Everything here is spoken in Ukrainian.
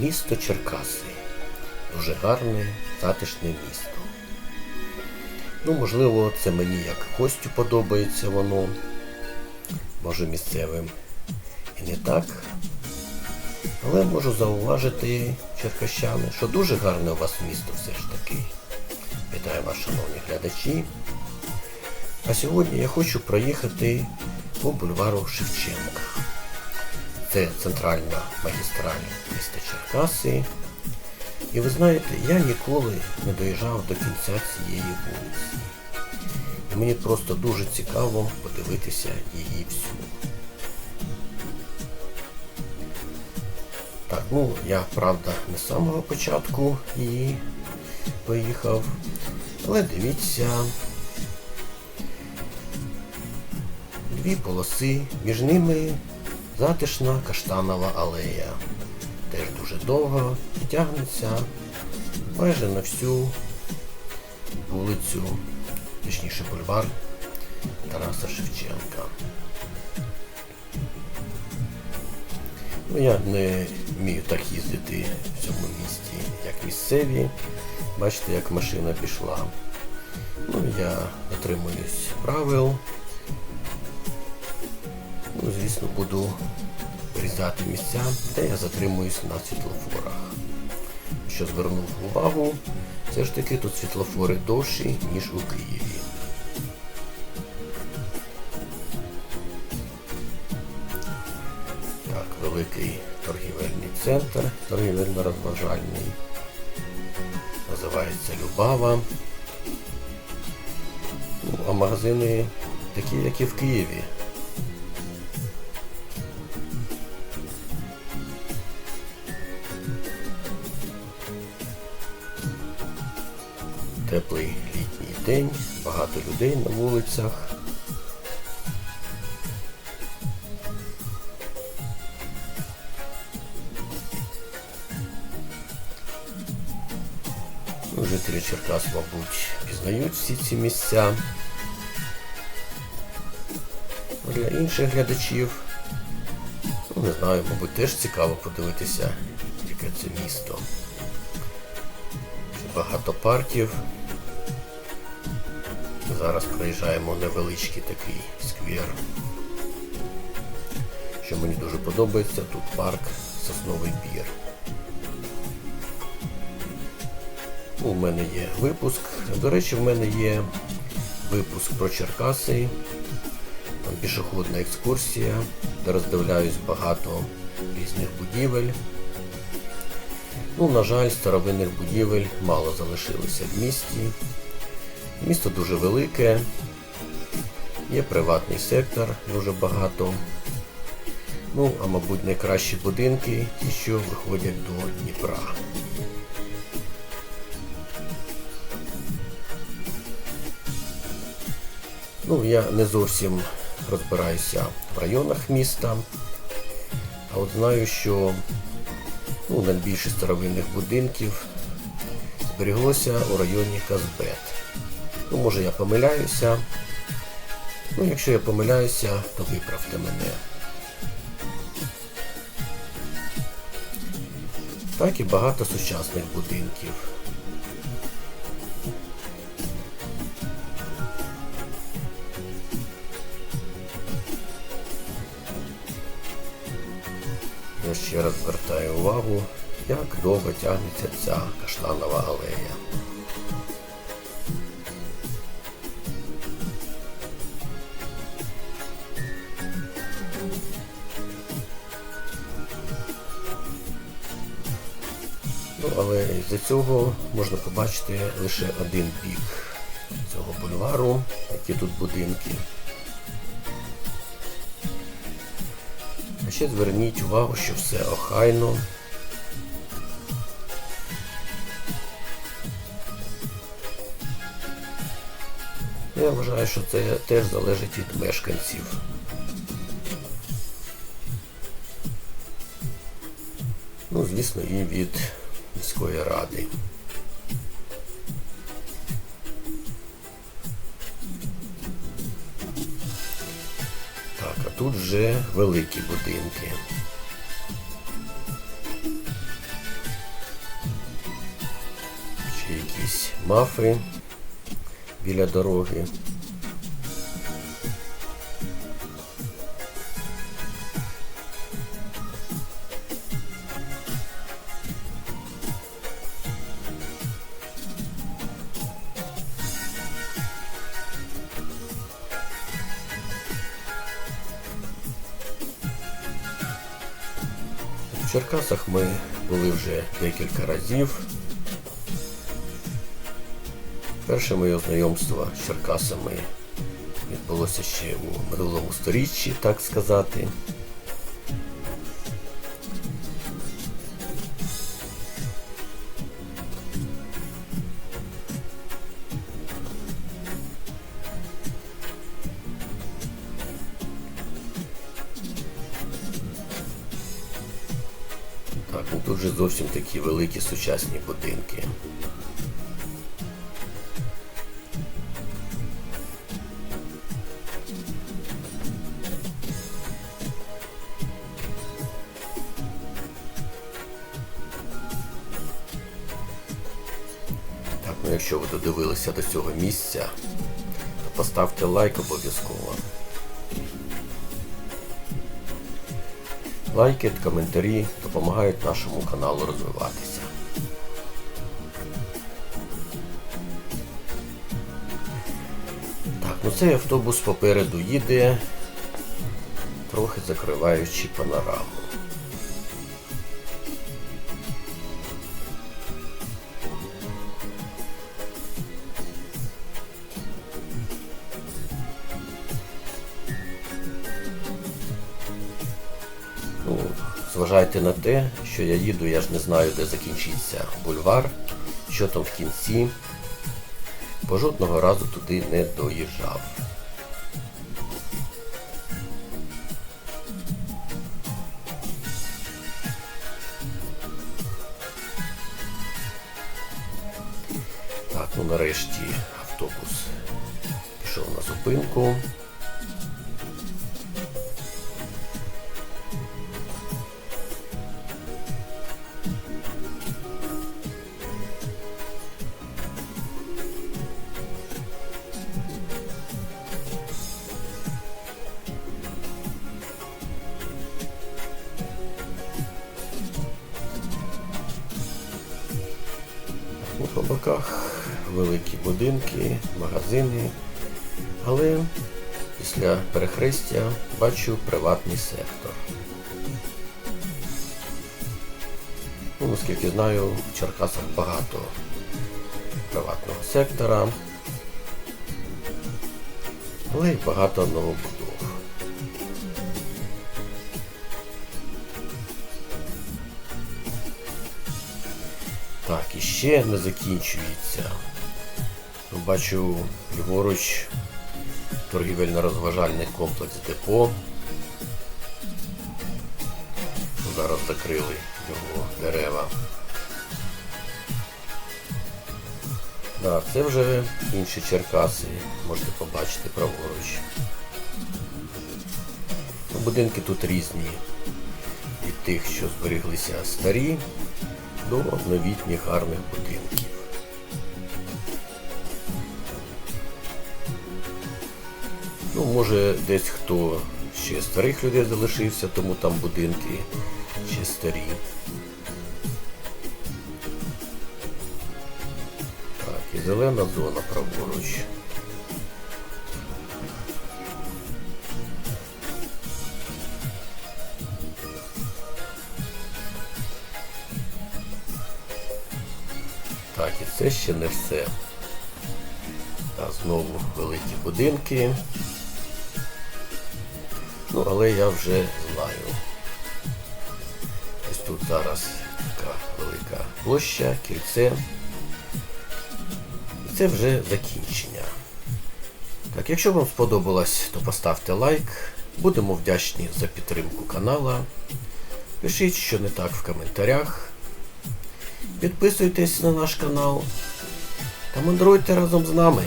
Місто Черкаси. Дуже гарне, затишне місто. Ну, можливо, це мені як гостю подобається воно. Може місцевим і не так. Але можу зауважити, черкащани, що дуже гарне у вас місто все ж таки. Вітаю вас, шановні глядачі. А сьогодні я хочу проїхати по бульвару Шевченка. Це центральна магістраль міста Черкаси. І ви знаєте, я ніколи не доїжджав до кінця цієї вулиці. І мені просто дуже цікаво подивитися її всю. Так, ну я правда не з самого початку її поїхав. Але дивіться. Дві полоси, між ними затишна каштанова алея. Теж дуже довго тягнеться майже на всю вулицю, точніше бульвар Тараса Шевченка. Ну, я не вмію так їздити в цьому місті, як місцеві. Бачите, як машина пішла. Ну, я дотримуюсь правил. Ну, звісно, буду вирізати місця, де я затримуюсь на світлофорах. Що звернув увагу, все ж таки тут світлофори довші, ніж у Києві. Так, великий торгівельний центр, торгівельно-розважальний. Називається Любава. Ну, а магазини такі, як і в Києві. Багато людей на вулицях. Жителі Черкас, мабуть, пізнають всі ці місця. Для інших глядачів, ну, не знаю, мабуть, теж цікаво подивитися, яке це місто. Багато парків. Зараз проїжджаємо невеличкий такий сквер. Що мені дуже подобається, тут парк Сосновий Бір. У мене є випуск. До речі, в мене є випуск про Черкаси. Там пішохідна екскурсія, де роздивляюсь багато різних будівель. Ну, на жаль, старовинних будівель мало залишилося в місті. Місто дуже велике, є приватний сектор дуже багато. Ну, а мабуть, найкращі будинки ті, що виходять до Дніпра. Ну, я не зовсім розбираюся в районах міста, а от знаю, що ну, найбільше старовинних будинків зберіглося у районі Казбет. Ну, може я помиляюся. Ну, якщо я помиляюся, то виправте мене. Так і багато сучасних будинків. Я ще раз звертаю увагу, як довго тягнеться ця каштанова алея. Але з цього можна побачити лише один бік цього бульвару, які тут будинки. А ще зверніть увагу, що все охайно. Я вважаю, що це теж залежить від мешканців. Ну, звісно, і від міської ради. Так, а тут вже великі будинки. Ще якісь мафи біля дороги. Черкасах ми були вже декілька разів. Перше моє знайомство з Черкасами відбулося ще у минулому сторіччі, так сказати. Тут же зовсім такі великі сучасні будинки. Ну якщо ви додивилися до цього місця, то поставте лайк обов'язково. Лайки та коментарі допомагають нашому каналу розвиватися. Так, ну цей автобус попереду їде, трохи закриваючи панораму. Зважайте на те, що я їду, я ж не знаю, де закінчиться бульвар, що там в кінці. Бо жодного разу туди не доїжджав. Так, ну нарешті автобус пішов на зупинку. Ну, по боках великі будинки, магазини. Але після перехрестя бачу приватний сектор. Ну, наскільки знаю, в Черкасах багато приватного сектора, але й багато новобудов. Так, і ще не закінчується. Ну, Бачу ліворуч торгівельно-розважальний комплекс депо. Зараз закрили його дерева. Да, це вже інші Черкаси, можете побачити праворуч. Ну, Будинки тут різні. Від тих, що збереглися старі, до новітніх гарних будинків. Ну, може, десь хто ще старих людей залишився, тому там будинки ще старі. Так, і зелена зона праворуч. Це ще не все. А знову великі будинки. Ну, але я вже знаю. Ось тут зараз така велика площа, кільце. І це вже закінчення. Так, якщо вам сподобалось, то поставте лайк. Будемо вдячні за підтримку канала. Пишіть, що не так в коментарях. Підписуйтесь на наш канал та мандруйте разом з нами.